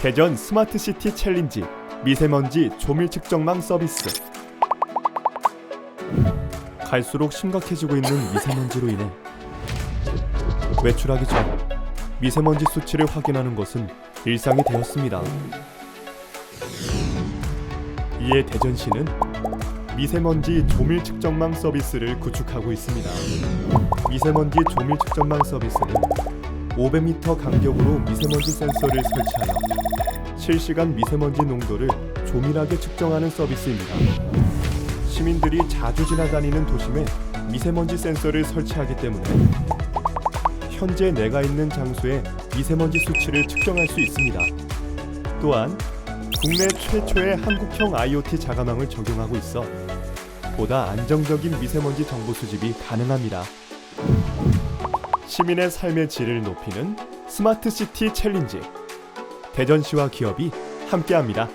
대전 스마트시티 챌린지 미세먼지 조밀 측정망 서비스 갈수록 심각해지고 있는 미세먼지로 인해 외출하기 전 미세먼지 수치를 확인하는 것은 일상이 되었습니다. 이에 대전시는 미세먼지 조밀 측정망 서비스를 구축하고 있습니다. 미세먼지 조밀 측정망 서비스는 500m 간격으로 미세먼지 센서를 설치하여 실시간 미세먼지 농도를 조밀하게 측정하는 서비스입니다. 시민들이 자주 지나다니는 도심에 미세먼지 센서를 설치하기 때문에 현재 내가 있는 장소의 미세먼지 수치를 측정할 수 있습니다. 또한 국내 최초의 한국형 IoT 자가망을 적용하고 있어 보다 안정적인 미세먼지 정보 수집이 가능합니다. 시민의 삶의 질을 높이는 스마트 시티 챌린지 대전시와 기업이 함께합니다.